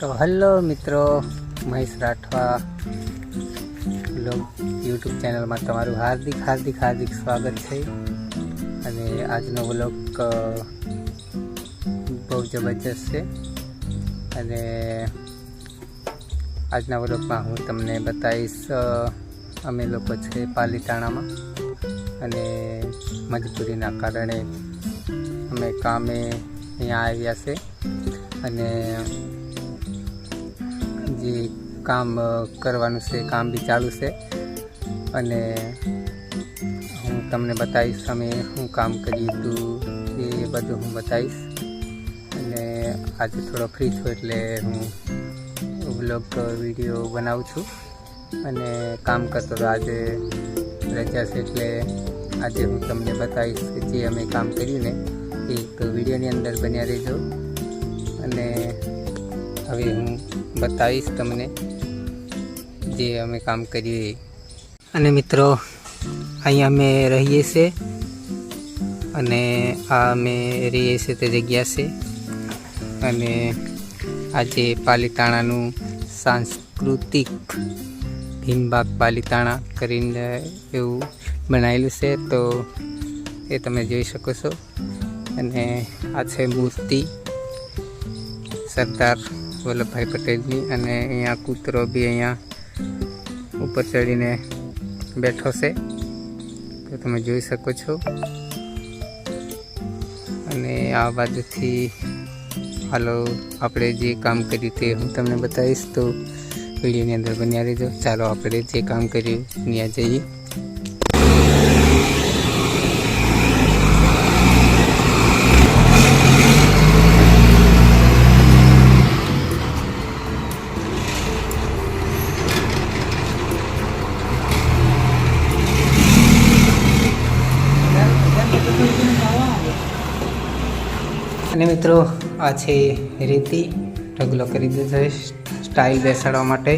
તો હલો મિત્રો, મહેશ રાઠવા યુટ્યુબ ચેનલમાં તમારું હાર્દિક હાર્દિક હાર્દિક સ્વાગત છે. અને આજનો વ્લોગ બહુ જબરજસ્ત છે. અને આજના વ્લોગમાં હું તમને બતાવીશ અમે લોકો છે પાલીતાણામાં. અને મજબૂરીના કારણે અમે કામે અહીંયા આવ્યા છે. અને જે કામ કરવાનું છે, કામ બી ચાલુ છે. અને હું તમને બતાવીશ અમે શું કામ કર્યું હતું એ બધું હું બતાવીશ. અને આજે થોડો ફ્રી છું એટલે હું બ્લોગ વીડિયો બનાવું છું. અને કામ કરતો હતો આજે રજા છે એટલે આજે હું તમને બતાવીશ જે અમે કામ કર્યું ને એ વિડીયોની અંદર બન્યા રહેજો. અને હવે હું બતાવીશ તમને જે અમે કામ કરીએ. અને મિત્રો, અહીંયા અમે રહીએ છીએ. અને આ અમે રહીએ છીએ તે જગ્યા છે. અને આજે પાલીતાણાનું સાંસ્કૃતિક ભીમબાગ પાલીતાણા કરીને એવું બનાવેલું છે. તો એ તમે જોઈ શકો છો. અને આ છે મૂર્તિ સરદાર વલ્લભભાઈ પટેલની અને અહીંયા કૂતરો બી અહીંયા ઉપર ચડીને બેઠો છે. તો તમે જોઈ શકો છો. અને આ બાજુથી હાલો આપણે જે કામ કર્યું તે હું તમને બતાવીશ. તો વિડીયોની અંદર બન્યા રહેજો. ચાલો આપણે જે કામ કર્યું ત્યાં જઈએ. અને મિત્રો, આ છે રીતિ. ઢગલો કરી દીધો છે સ્ટાઇલ બેસાડવા માટે.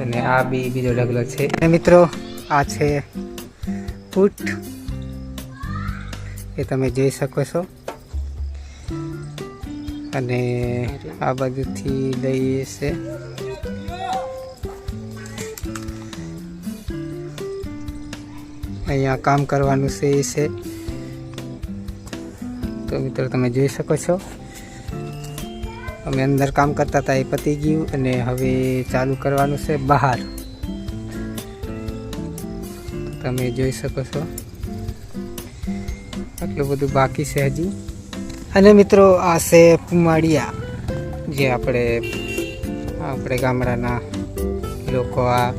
અને આ બી બીજો ઢગલો છે. અને મિત્રો, આ છે ફૂટ એ તમે જોઈ શકો છો. અને આ બાજુથી લઈએ છે. અહીંયા કામ કરવાનું છે એ છે. તો મિત્રો, તમે જોઈ શકો છો. અમે અંદર કામ કરતા હતા, એ પતી ગયું અને હવે ચાલુ કરવાનું છે બહાર. તમે જોઈ શકો છો. આટલું બધું બાકી છે હજી. અને મિત્રો, આ છે પુમાડિયા જે આપણે આપણે ગામડાના લોકો આ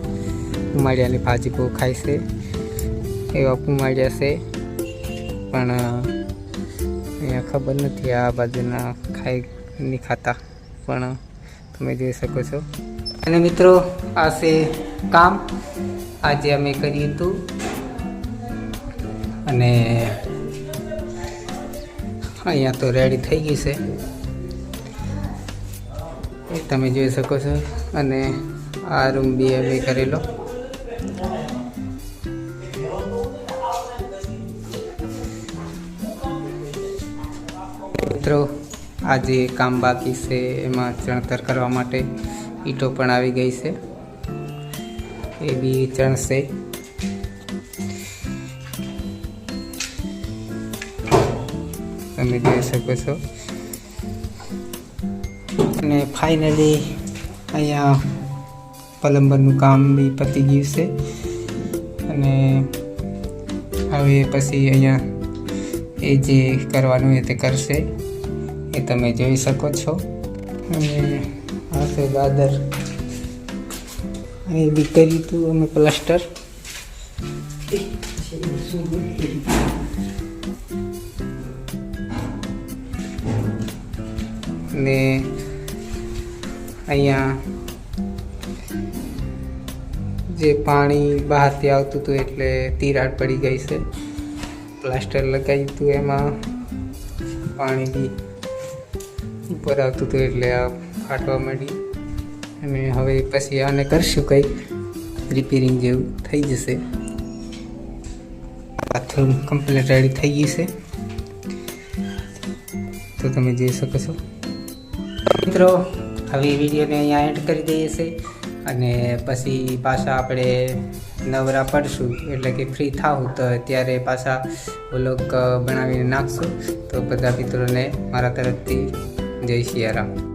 પુમાડિયાની ભાજી બહુ ખાય છે. એવા પુમાડિયા છે પણ અહીંયા ખબર નથી આ બાજુના ખાઈ નહીં ખાતા. પણ તમે જોઈ શકો છો. અને મિત્રો, આ છે કામ. આજે અમે કર્યું હતું. અને અહીંયા તો રેડી થઈ ગઈ છે. એ તમે જોઈ શકો છો. અને આ રૂમ બી અમે કરેલો. મિત્રો, આજે કામ બાકી છે, એમાં ચણતર કરવા માટે ઈંટો પણ આવી ગઈ છે. એ બી ચણશે. તમે જોઈ શકો છો. અને ફાઇનલી અહીંયા પલંબરનું કામ બી પતી ગયું છે. અને હવે પછી અહીંયા એ જે કરવાનું એ તે કરશે. એ તમે જોઈ શકો છો. અને આ છે દાદર એ બી કર્યું હતું અમે પ્લાસ્ટર. ને અહીંયા જે પાણી બહારથી આવતું હતું એટલે તિરાડ પડી ગઈ છે. પ્લાસ્ટર લગાવ્યું હતું એમાં પાણી બી ઉપર આવતું હતું એટલે આ ફાટવા માંડી. અને હવે પછી આને કરશું કંઈક. રિપેરિંગ જેવું થઈ જશે. બાથરૂમ કમ્પ્લીટ રેડી થઈ ગઈ છે. તો તમે જોઈ શકો છો. મિત્રો હવે વિડીયોને અહીંયા એન્ડ કરી દઈએ છીએ. અને પછી પાછા આપણે નવરા પડશું. એટલે કે ફ્રી થાવું તો ત્યારે પાછા વ્લોગ બનાવીને નાખશું. તો બધા મિત્રોને મારા તરફથી जय सियाराम